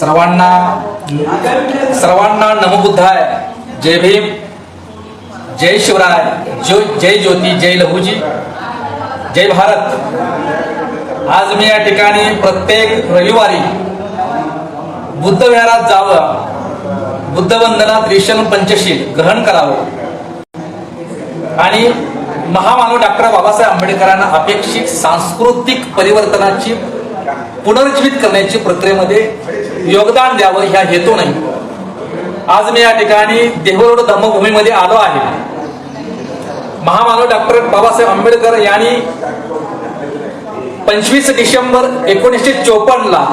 सर्वांना सर्वांना नमबुद्धाय. जय भीम. जय शिवराय. जो जय ज्योती जय लहूजी जय भारत. आज मी या ठिकाणी प्रत्येक रविवारी बुद्ध विहारात जावं बुद्धवंदना त्रिशल पंचशील ग्रहण करावं. आणि महामानव डॉक्टर बाबासाहेब आंबेडकरांना अपेक्षित सांस्कृतिक परिवर्तनाची पुनर्जीवित करण्याची प्रक्रियेमध्ये योगदान द्यावं ह्या हेतू नाही. आज मी या ठिकाणी देहरोड धम्मभूमीमध्ये आलो आहे. महामानव डॉक्टर बाबासाहेब आंबेडकर यांनी पंचवीस डिसेंबर एकोणीसशे चोपन्नला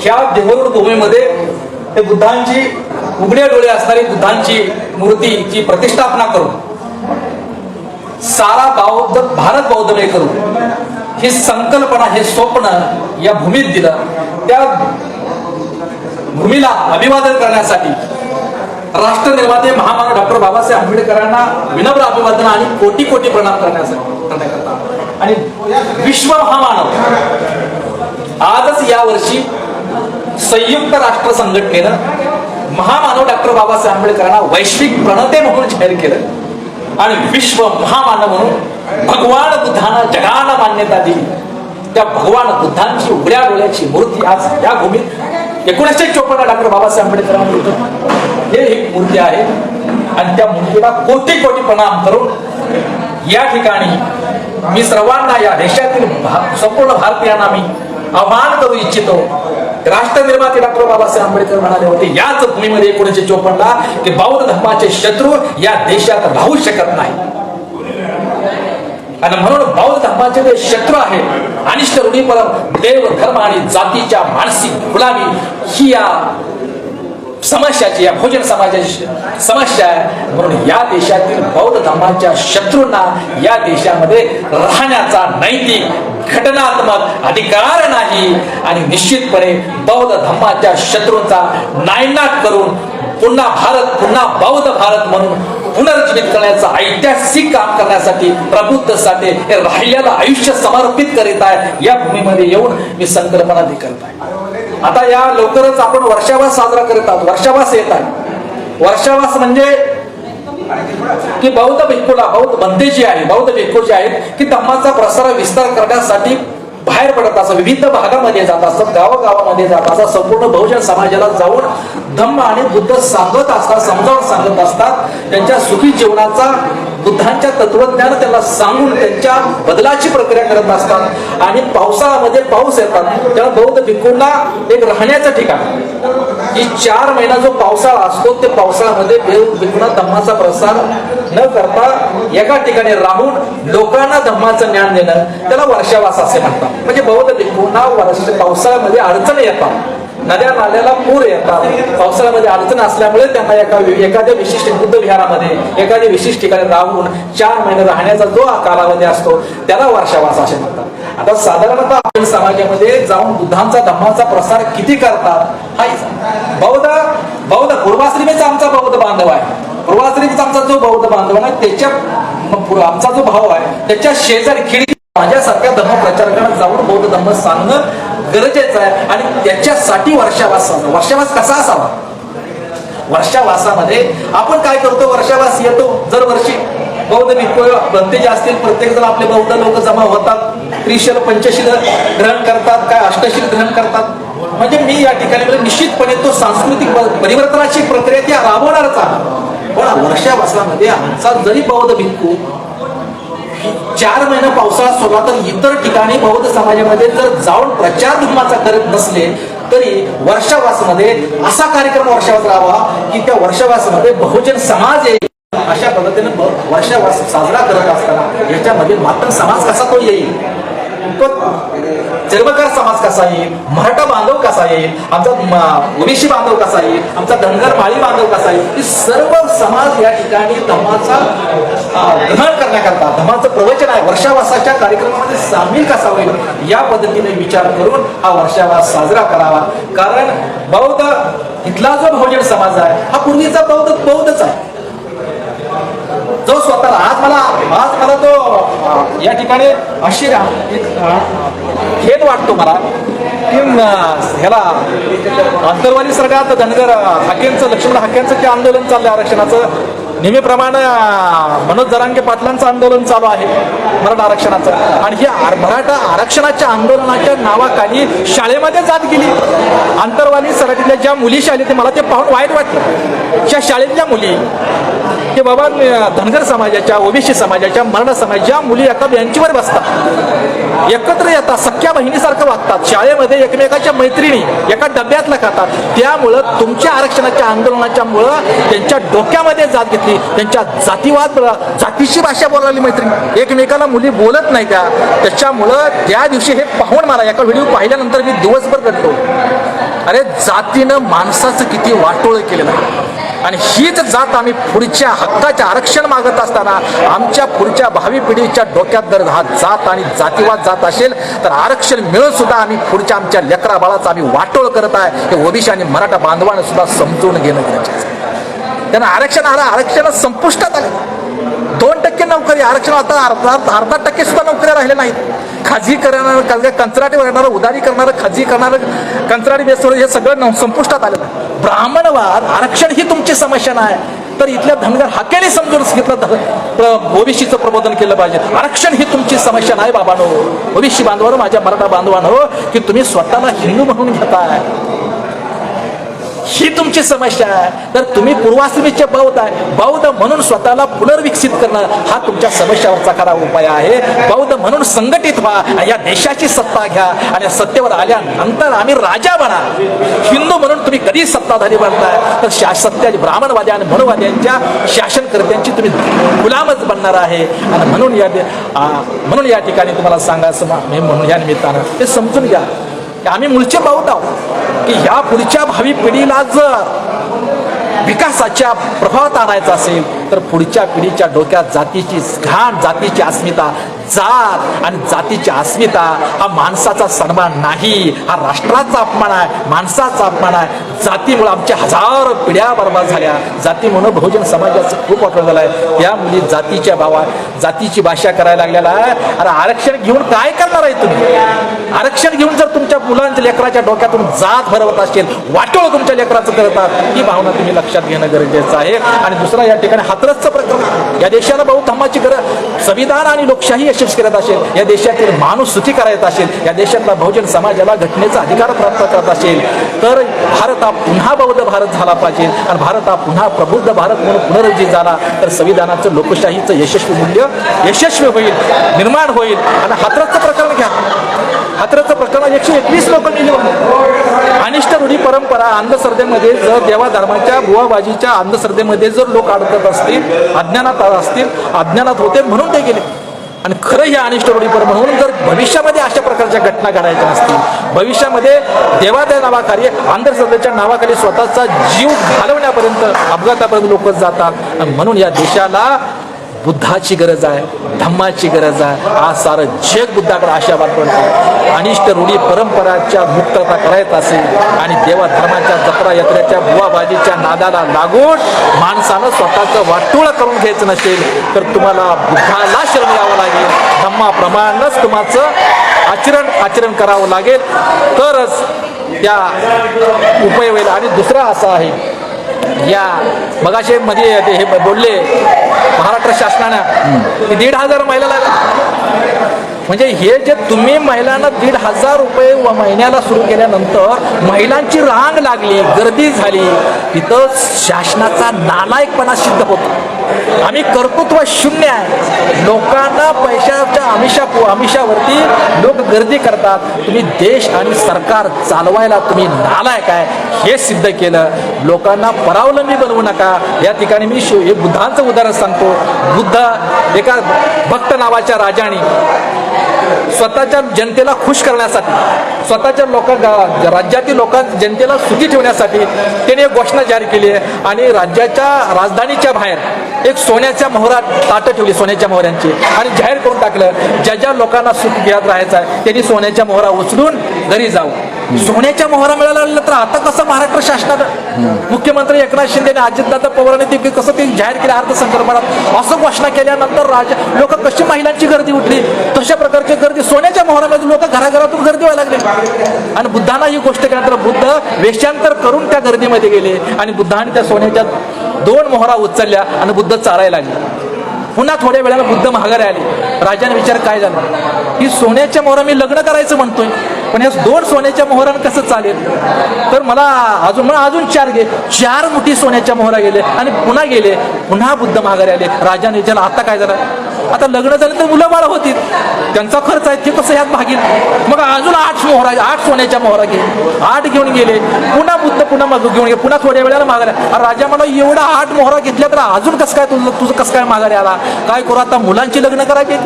ह्या देहरोड भूमीमध्ये ते बुद्धांची उघड्या डोळे असणारी बुद्धांची मूर्तीची प्रतिष्ठापना करून सारा बौद्ध भारत बौद्धमय करू ही संकल्पना हे स्वप्न या भूमीत दिलं. त्या भूमीला अभिवादन करण्यासाठी राष्ट्र निर्माते महामानव डॉक्टर बाबासाहेब आंबेडकरांना विनम्र अभिवादन आणि कोटी कोटी प्रणाम करण्यासाठी करण्याकरता. आणि विश्व महामानव आजच या वर्षी संयुक्त राष्ट्र संघटनेनं महामानव डॉक्टर बाबासाहेब आंबेडकरांना वैश्विक प्रणते म्हणून जाहीर केलं. आणि विश्व महामानव म्हणून भगवान बुद्धांना जगाला मान्यता दिली. त्या भगवान बुद्धांची उघड्या डोळ्याची मूर्ती आज या भूमीत एकोणीसशे चोपन्न डॉक्टर बाबासाहेब आंबेडकरांना हे एक मूर्ती आहे. आणि त्या मूर्तीला कोटी कोटी प्रणाम करून या ठिकाणी मी सर्वांना या देशातील संपूर्ण भारतीयांना मी आव्हान करू इच्छितो. राष्ट्र निर्माते डॉक्टर बाबासाहेब आंबेडकर म्हणाले होते याच भूमीमध्ये एकोणीसशे चोपन्नला की बौद्ध धर्माचे शत्रू या देशात राहू शकत नाही. आणि म्हणून बौद्ध धर्माचे जे शत्रू आहेत अनिष्ट रूढी परम देव धर्म आणि जातीच्या मानसिक गुलामी ही या समस्याची या भोजन समाजाची समस्या आहे. म्हणून या देशातील बौद्ध धर्माच्या शत्रूंना या देशामध्ये राहण्याचा नैतिक घटनात्मक अधिकार नाही. आणि निश्चितपणे बौद्ध धर्माच्या शत्रूंचा नायनाट करून पुन्हा भारत पुन्हा बौद्ध भारत म्हणून पुनर्जीवित करण्याचं ऐतिहासिक काम करण्यासाठी प्रबुद्धसाठी हे राहिलेलं आयुष्य समर्पित करीत आहे. या भूमीमध्ये येऊन मी संकल्पना करत आहे. आता या लवकरच आपण वर्षावास साजरा करत आहोत. वर्षावास येत आहे. वर्षावास म्हणजे की बौद्ध भिक्खूला बौद्ध बंदे जे आहे बौद्ध भिक्खू जे आहेत की धम्माचा प्रसार विस्तार करण्यासाठी बाहेर पडत असतात विविध भागामध्ये जात असतात गावागावामध्ये जात असतात संपूर्ण बहुजन समाजाला जाऊन धम्म आणि बुद्ध सांगत असतात समजावून सांगत असतात. त्यांच्या सुखी जीवनाचा बुद्धांच्या तत्वज्ञान त्यांना सांगून त्यांच्या बदलाची प्रक्रिया करत असतात. आणि पावसाळ्यामध्ये पाऊस येतात. तेव्हा बौद्ध भिक्खूंना एक राहण्याचं ठिकाण. की चार महिना जो पावसाळा असतो ते पावसाळ्यामध्ये भिक्खूंना धम्माचा प्रसार न करता एका ठिकाणी राहून लोकांना धम्माचं ज्ञान देणं त्याला वर्षावास असे म्हणतात. म्हणजे बौद्ध भिक्खूंना वर्ष पावसाळ्यामध्ये अडचणी येतात. नद्या नाल्याला पूर येतात पावसाळ्यामध्ये अडचण असल्यामुळे त्यांना एका एखाद्या विशिष्ट बुद्ध विहारामध्ये एखाद्या विशिष्ट ठिकाणी राहून चार महिने राहण्याचा जो कालावधी असतो त्याला वर्षावास असे म्हणतात. आता साधारणतः आपण समाजामध्ये जाऊन बुद्धांचा धम्माचा प्रसार किती करतात हा बौद्ध बौद्ध पूर्वाश्रमीचा आमचा बौद्ध बांधव आहे. पूर्वाश्रमीचा आमचा जो बौद्ध बांधव आहे त्याच्या आमचा जो भाव आहे त्याच्या शेजारी खिडकी माझ्यासारख्या धर्म प्रचारकांना जाऊन बौद्ध धर्म सांगणं गरजेचं आहे. आणि त्याच्यासाठी वर्षावास साजरा. वर्षावास कसा असावा? वर्षावासामध्ये आपण काय करतो? वर्षावास येतो दरवर्षी. बौद्ध भिक्खू बंते जे असतील प्रत्येक जण आपले बौद्ध लोक जमा होतात. त्रिशल पंचशील ग्रहण करतात. काय अष्टशील ग्रहण करतात? म्हणजे मी या ठिकाणी म्हणजे निश्चितपणे तो सांस्कृतिक परिवर्तनाची प्रक्रिया ती राबवणारच आहे. पण वर्षावासामध्ये आमचा जरी बौद्ध भिक्खू चार महिना पावसाळा सोडला तर इतर ठिकाणी बौद्ध समाजामध्ये जर जाऊन प्रचार धर्माचा करत नसले तरी वर्षावासमध्ये असा कार्यक्रम वर्षावास राहावा की त्या वर्षावासमध्ये बहुजन समाज येईल. अशा पद्धतीने वर्षावास साजरा करत असताना याच्यामध्ये मात्र समाज कसा तो येईल? तो समाज कसा येईल? मराठा बांधव कसा येईल? आमचा ओबीसी बांधव कसा येईल? आमचा धनगर माळी बांधव कसा येईल? ही सर्व समाज या ठिकाणी धमाचा ग्रहण करण्याकरता धमाचं प्रवचन आहे. वर्षावासाच्या कार्यक्रमामध्ये सामील कसा होईल? या पद्धतीने विचार करून हा वर्षावास साजरा करावा. कारण बौद्ध इथला जो बहुजन समाज आहे हा पूर्वीचा बौद्ध बौद्धच आहे. जो स्वतःला आज मला आज मला तो या ठिकाणी अशी खेद वाटतो मला की ह्याला अंतरवाली सरकार धनगर हाकेंचं लक्ष्मण हाक्यांचं ते आंदोलन चाललंय आरक्षणाचं. नेहमीप्रमाणे मनोज जरांगे पाटलांचं आंदोलन चालू आहे मराठा आरक्षणाचं. आणि हे आर- मराठा आरक्षणाच्या आंदोलनाच्या नावाखाली शाळेमध्ये जात गेली. आंतरवाली सराटीतल्या ज्या मुली शाळेत ते मला ते पाहून वाईट वाटलं. ज्या शाळेतल्या मुली की बाबा धनगर समाजाच्या ओबीसी समाजाच्या मराठा समाज ज्या मुली एका बेंचवर बसतात एकत्र येतात सख्या बहिणीसारखं वागतात शाळेमध्ये एकमेकाच्या मैत्रिणी एका डब्यातला खातात त्यामुळं तुमच्या आरक्षणाच्या आंदोलनाच्या मुळं त्यांच्या डोक्यामध्ये जात घेतली. त्यांच्या जातीवाद जातीची भाषा बोलायली मैत्रीण एकमेकाला मुली बोलत नाही त्या. त्याच्यामुळं त्या दिवशी हे पाहून मला एका व्हिडिओ पाहिल्यानंतर मी दिवसभर रडतो अरे जातीनं माणसाचं किती वाटोळ केलेलं आहे आणि हीच जात आम्ही पुढच्या हक्काच्या आरक्षण मागत असताना आमच्या पुढच्या भावी पिढीच्या डोक्यात जर हा जात आणि जातीवाद जात असेल तर आरक्षण मिळून सुद्धा आम्ही पुढच्या आमच्या लेकरा बाळाचा आम्ही वाटोळ करत आहे. हे ओबीसी आणि मराठा बांधवानं सुद्धा समजून घेणं गरजेचं त्यांना आरक्षण आलं आरक्षण संपुष्टात आलं. दोन टक्के नोकरी आरक्षण आता अर्धा अर्धा टक्के सुद्धा नोकऱ्या राहिल्या नाहीत. खाजगी करणारं कंत्राटी करणारं उदारी करणारं खाजगी करणारं कंत्राटी बेसवर हे सगळं संपुष्टात आलेलं आहे. ब्राह्मणवाद आरक्षण ही तुमची समस्या नाही. तर इथल्या धनगर हाकेने समजून घेतलं ओबीसीचं प्रबोधन केलं पाहिजे. आरक्षण ही तुमची समस्या नाही बाबानो. ओबीसी बांधवानो माझ्या मराठा बांधवानो की तुम्ही स्वतःला हिंदू म्हणून घेताय. ही तुमची समस्या आहे. तर तुम्ही पूर्वाश्रमीचे बौद्ध आहे. बौद्ध म्हणून स्वतःला पुनर्विकसित करणं हा तुमच्या समस्यावरचा खरा उपाय आहे. बौद्ध म्हणून संघटित व्हा या देशाची सत्ता घ्या. आणि सत्तेवर आल्यानंतर आम्ही राजा बना. हिंदू म्हणून तुम्ही कधी सत्ताधारी बनताय तर शा सत्याची ब्राह्मणवादी आणि मनुवाद्यांच्या शासनकर्त्यांची तुम्ही गुलामच बनणार आहे. आणि म्हणून या दे- म्हणून या ठिकाणी तुम्हाला सांगायचं म्हणून या निमित्तानं ते समजून घ्या. की आम्ही मुळचे बौद्ध आहोत. की ह्या पुढच्या भावी पिढीला जर विकासाच्या प्रभावात आणायचा असेल तर पुढच्या पिढीच्या डोक्यात जातीची घाण जातीची अस्मिता जात आणि जातीची अस्मिता हा माणसाचा सन्मान नाही. हा राष्ट्राचा अपमान आहे माणसाचा अपमान आहे. जातीमुळे आमच्या हजारो पिढ्या बर्बाद झाल्या. जाती म्हणून बहुजन समाजाचं खूप वाटलं झालं आहे या मुली जातीच्या भावा जातीची भाषा करायला लागलेला आहे. अरे आरक्षण घेऊन काय करणार आहे तुम्ही? आरक्षण घेऊन जर तुमच्या मुलांच्या लेकराच्या डोक्यातून जात भरवत असेल वाटोळ तुमच्या लेकराचं करतात ही भावना तुम्ही लक्षात घेणं गरजेचं आहे. आणि दुसरा या ठिकाणी हातरसचं प्रकरण या देशाला भाऊ धम्माची गरज संविधान आणि लोकशाही निश्चित करत असेल या देशातील माणूस सुखी करायचा असेल या देशातला बहुजन समाजाला घटनेचा अधिकार प्राप्त करत असेल तर भारत हा पुन्हा बौद्ध भारत झाला पाहिजे. आणि भारत हा पुन्हा प्रबुद्ध भारत म्हणून पुनरुज्जीत झाला तर संविधानाचं लोकशाहीचं यशस्वी मूल्य यशस्वी होईल निर्माण होईल. आणि हातरसचं प्रकरण घ्या. हातराचं प्रकरण एकशे एकवीस लोक अनिष्ट रूढी परंपरा अंधश्रद्धेमध्ये जर देवा धर्माच्या बुवाबाजीच्या अंधश्रद्धेमध्ये जर लोक अडकत असतील अज्ञानात असतील अज्ञानात होते म्हणून ते गेले. आणि खरं या अनिष्ट रूढी म्हणून जर भविष्यामध्ये अशा प्रकारच्या घटना घडायच्या नसतील भविष्यामध्ये देवाच्या नावाखाली अंधश्रद्धेच्या नावाखाली स्वतःचा जीव घालवण्यापर्यंत अपघातापर्यंत लोक जातात. आणि म्हणून या देशाला बुद्धाची गरज आहे धम्माची गरज आहे. आज सारं जग बुद्धाकडे आशावाद पडतो अनिष्ट रूढी परंपराच्या मुक्तता करायचं असेल आणि देवा धर्माच्या जत्रा यात्रेच्या बुवाबाजीच्या नादाला लागून माणसानं स्वतःचं वाटोळ करून घ्यायचं नसेल तर तुम्हाला बुद्धाला शरण यावं लागेल. धम्माप्रमाणच तुम्हाचं आचरण आचरण करावं लागेल. तरच त्या उपयोग होईल. आणि दुसरा असा आहे या मगाशे मध्ये ते हे बोलले महाराष्ट्र शासनानं दीड हजार महिला लागल्या म्हणजे हे जे तुम्ही महिलांना दीड हजार रुपये व महिन्याला सुरू केल्यानंतर महिलांची रांग लागली गर्दी झाली. तिथं शासनाचा नालायकपणा सिद्ध होतो. आम्ही कर्तृत्व शून्य आहे. लोकांना पैशाच्या आमिषा आमिषावरती लोक गर्दी करतात. तुम्ही देश आणि सरकार चालवायला तुम्ही नालायक आहे. हे सिद्ध केलं. लोकांना परावलंबी बनवू नका. या ठिकाणी मी शो हे बुद्धांचं उदाहरण सांगतो. बुद्ध एका भक्त नावाच्या राजाने स्वतःच्या जनतेला खुश करण्यासाठी स्वतःच्या लोक राज्यातील लोकां जनतेला सुखी ठेवण्यासाठी त्याने एक घोषणा जारी केली आहे. आणि राज्याच्या राजधानीच्या बाहेर एक सोन्याच्या मोहरा ताटं ठेवली सोन्याच्या मोहऱ्यांची आणि जाहीर करून टाकलं ज्या ज्या लोकांना सुख घेत राहायचं आहे त्यांनी सोन्याच्या मोहरा उचलून घरी जाऊ सोन्याच्या मोहरा मिळाला तर आता कसं महाराष्ट्र शासनानं मुख्यमंत्री एकनाथ शिंदे आणि अजितदादा पवारांनी ते कसं ते जाहीर केलं अर्थसंकल्पात असं घोषणा केल्यानंतर राजा लोक कशी महिलांची गर्दी उठली तशा प्रकारची गर्दी सोन्याच्या मोहरामध्ये लोक घराघरातून गर्दी व्हायला लागले. आणि बुद्धांना ही गोष्ट केल्यानंतर बुद्ध वेशांतर करून त्या गर्दीमध्ये गेले आणि बुद्धाने त्या सोन्याच्या दोन मोहरा उचलल्या आणि बुद्ध चालायला लागले. पुन्हा थोड्या वेळाला बुद्ध महागारे आले. राजाने विचार काय झाला? ही सोन्याच्या मोहरा मी लग्न करायचं म्हणतोय. पण या दोन सोन्याच्या मोहरानं कसं चालेल? तर मला अजून मला अजून चार घे. चार मोठी सोन्याच्या मोहरा गेले आणि पुन्हा गेले. पुन्हा बुद्ध माघारी आले. राजाने विचारलं आता काय झालं? आता लग्न झालं तर मुलं बाळ होतील. त्यांचा खर्च आहे ते कसं यात भागील मग अजून आठ मोहरा आठ सोन्याच्या मोहरा घे. आठ घेऊन गेले. पुन्हा बुद्ध पुन्हा मग घेऊन गे पुन्हा थोड्या वेळाला माघारी राजा मला एवढा आठ मोहरा घेतल्या तर अजून कसं काय तुझं तुझं कसं काय माघारी आला? काय करू आता मुलांची लग्न करायची?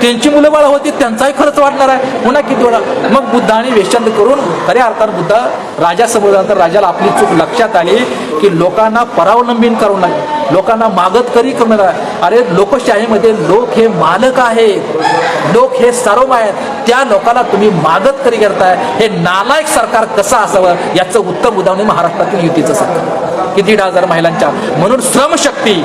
त्यांची मुलं बाळ होती त्यांचाही खर्च वाढणार आहे. पुन्हा किती वेळा? मग बुद्धाने वेशांत करून खऱ्या अर्थात बुद्ध राजा समोर राजाला आपली चूक लक्षात आली की लोकांना परावलंबीन करू नये लोकांना मागत करी करू नका अरे लोकशाहीमध्ये लोक हे मालक आहेत. लोक हे सर्व आहेत. त्या लोकांना तुम्ही मागत करी करताय. हे नालायक सरकार कसं असावं याचं उत्तम उदाहरण महाराष्ट्रातील युतीचं सरकार. किती दीड हजार महिलांच्या. म्हणून श्रमशक्ती.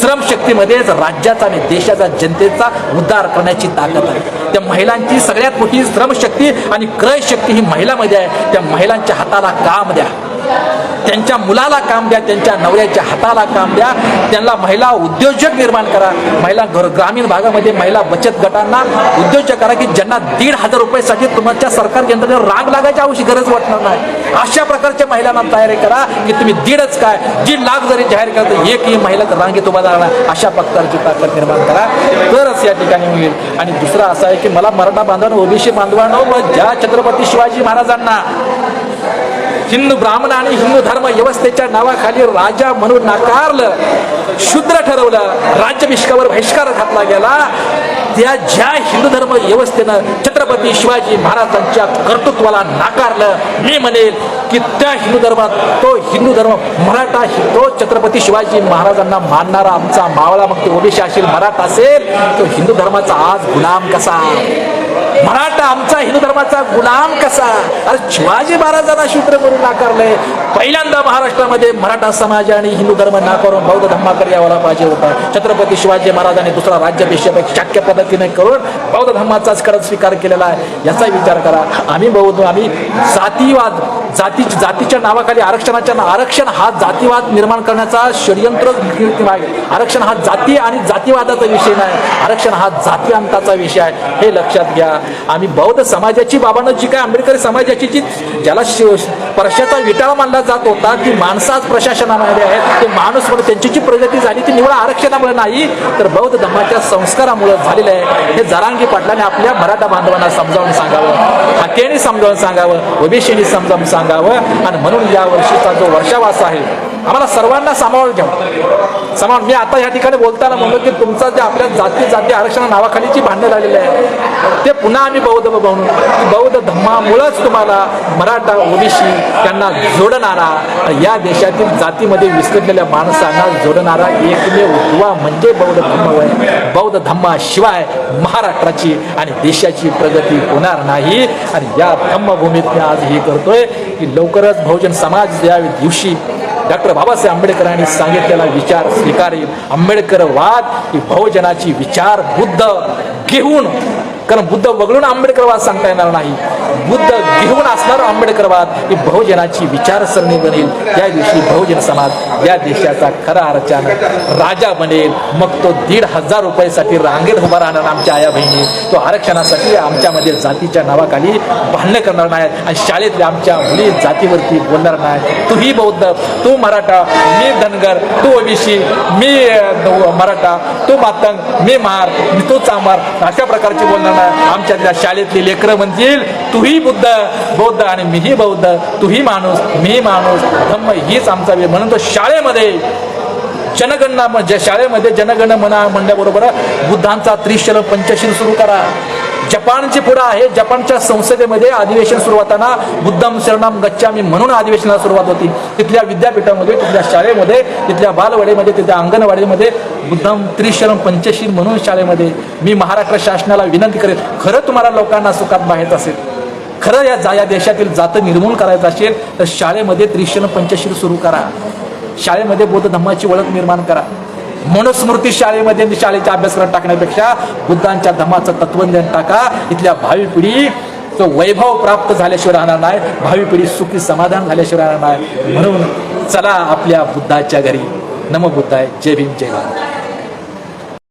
श्रमशक्तीमध्येच राज्याचा आणि देशाचा जनतेचा उद्धार करण्याची ताकद आहे. त्या महिलांची सगळ्यात मोठी श्रमशक्ती आणि क्रय शक्ती ही महिलामध्ये आहे. त्या महिलांच्या हाताला काम द्या. त्यांच्या मुलाला काम द्या त्यांच्या नवऱ्याच्या हाताला काम द्या त्यांना महिला उद्योजक निर्माण करा. महिला घर ग्रामीण भागामध्ये महिला बचत गटांना उद्योजक करा की ज्यांना दीड हजार रुपयासाठी तुमच्या सरकार यंत्रणेवर राग लागायची आवश्यक गरज वाटणार नाही. अशा प्रकारच्या महिलांना तयारी करा की तुम्ही दीडच काय दीड लाख जरी जाहीर करा तर एकही महिला तर रांगेत उभा राहणार अशा प्रकारची ताकद निर्माण करा. तरच या ठिकाणी होईल. आणि दुसरं असं आहे की मला मराठा बांधवांना ओबीसी बांधवांना व ज्या छत्रपती शिवाजी महाराजांना हिंदू ब्राह्मण आणि हिंदू धर्म व्यवस्थेच्या नावाखाली राजा म्हणून नाकारलं शूद्र ठरवलं राज्याभिषेकावर बहिष्कार घातला गेला. त्या ज्या हिंदू धर्म व्यवस्थेनं छत्रपती शिवाजी महाराजांच्या कर्तृत्वाला नाकारलं मी म्हणेल की त्या हिंदू धर्मात तो हिंदू धर्म मराठा तो छत्रपती शिवाजी महाराजांना मानणारा आमचा मावळा मग ते ओबीसी असेल मराठा असेल तो हिंदू धर्माचा आज गुलाम कसा? मराठा आमचा हिंदू धर्माचा गुलाम कसा? अरे शिवाजी महाराजांना शूद्र करून नाकारलंय. पहिल्यांदा महाराष्ट्रामध्ये मराठा समाज आणि हिंदू धर्म नाकारून बौद्ध धर्माकडे यावाला पाहिजे होता. छत्रपती शिवाजी महाराजांनी दुसरा राज्याभिषेक शक्य पद्धतीने करून बौद्ध धर्माचाच कडक स्वीकार केलेला आहे. याचा विचार करा. आम्ही बौद्ध आम्ही जातीवाद जाती जातीच्या नावाखाली आरक्षणाच्या आरक्षण हा जातीवाद निर्माण करण्याचा षडयंत्र आरक्षण हा जाती आणि जातीवादाचा विषय नाही. आरक्षण हा जाती अंताचा विषय आहे. हे लक्षात घ्या. आम्ही बौद्ध समाजाची बाबानं जी काय आंबेडकरी समाजाची जी ज्याला शिव परशाचा विटाळा मानला जात होता ती माणसाच प्रशासनामध्ये आहेत ते माणूस म्हणून त्यांची जी प्रगती झाली ती निवड आरक्षणामुळे नाही तर बौद्ध धर्माच्या संस्कारामुळे झालेलं आहे. हे जरांगी पाटलाने आपल्या मराठा बांधवांना समजावून सांगावं हाकेने समजावून सांगावं ओबीसीने समजावून सांगावं. आणि म्हणून या वर्षीचा जो वर्षावास आहे आम्हाला सर्वांना सामावून घ्यावं सामावून. मी आता या ठिकाणी बोलताना म्हणलो की तुमचा जे आपल्या जाती जाती आरक्षणा नावाखाली जी भांडणं झालेली आहे. ते पुन्हा आम्ही बौद्ध बघून की बौद्ध धम्मामुळंच तुम्हाला मराठा ओबीसी त्यांना जोडणारा या देशातील जातीमध्ये विस्कटलेल्या माणसांना जोडणारा एकमेव दुवा म्हणजे बौद्ध धम्म होय. बौद्ध धम्माशिवाय महाराष्ट्राची आणि देशाची प्रगती होणार नाही. आणि या धम्मभूमीत मी आज हे करतोय की लवकरच बहुजन समाज या दिवशी डॉक्टर बाबासाहेब आंबेडकरांनी सांगितलेला विचार स्वीकारेल. आंबेडकरवाद ही बहुजनाची विचार बुद्ध घेऊन कारण बुद्ध वगळून आंबेडकरवाद सांगता येणार नाही. बुद्ध घेऊन असणार आंबेडकरवाद ही बहुजनाची विचारसरणी बनेल. त्या दिवशी बहुजन समाज या देशाचा खरा अर्थानं राजा बनेल. मग तो दीड हजार रुपयासाठी रांगेत उभा राहणार आमच्या आया बहिणी. तो आरक्षणासाठी आमच्यामध्ये जातीच्या नावाखाली भांडणं करणार नाही आणि शाळेतल्या आमच्या मुली जातीवरती बोलणार नाही. तूही बौद्ध तू मराठा मी धनगर तू ओबीसी मी मराठा तू मातंग मी महार मी तू चांबार अशा प्रकारची बोलणार नाही आमच्यातल्या शाळेतली लेकरं म्हणतील तूही बुद्ध बौद्ध आणि मीही बौद्ध तूही माणूस मी माणूस धम्म हीच आमचा वेळ. म्हणून तो शाळेमध्ये जनगणना म्हणजे शाळेमध्ये जनगण म्हणा म्हणल्याबरोबर बुद्धांचा त्रिशल पंचशील सुरू करा. जपानचे पुढं आहे. जपानच्या संसदेमध्ये अधिवेशन सुरू होताना बुद्धम शरणम गच्छामी म्हणून अधिवेशनाला सुरुवात होती. तिथल्या विद्यापीठामध्ये तिथल्या शाळेमध्ये तिथल्या बालवाडीमध्ये तिथल्या अंगणवाडीमध्ये बुद्धम त्रिशरम पंचशील म्हणून शाळेमध्ये मी महाराष्ट्र शासनाला विनंती करेन खरं तुम्हाला लोकांना सुखात माहीत असेल खरं या जा या देशातील जातं निर्मूल करायचं असेल तर शाळेमध्ये त्रिशरण पंचशील सुरू करा. शाळेमध्ये बौद्ध धम्माची ओळख निर्माण करा. मनुस्मृती शाळेमध्ये शाळेचा अभ्यासक्रम टाकण्यापेक्षा बुद्धांच्या धमाचं तत्वज्ञान टाका. इथल्या भावी पिढी तो वैभव प्राप्त झाल्याशिवाय राहणार नाही भावी पिढी सुखी समाधान झाल्याशिवाय राहणार नाही. म्हणून चला आपल्या बुद्धाच्या घरी. नम बुद्धाय. जय भीम जय भारत.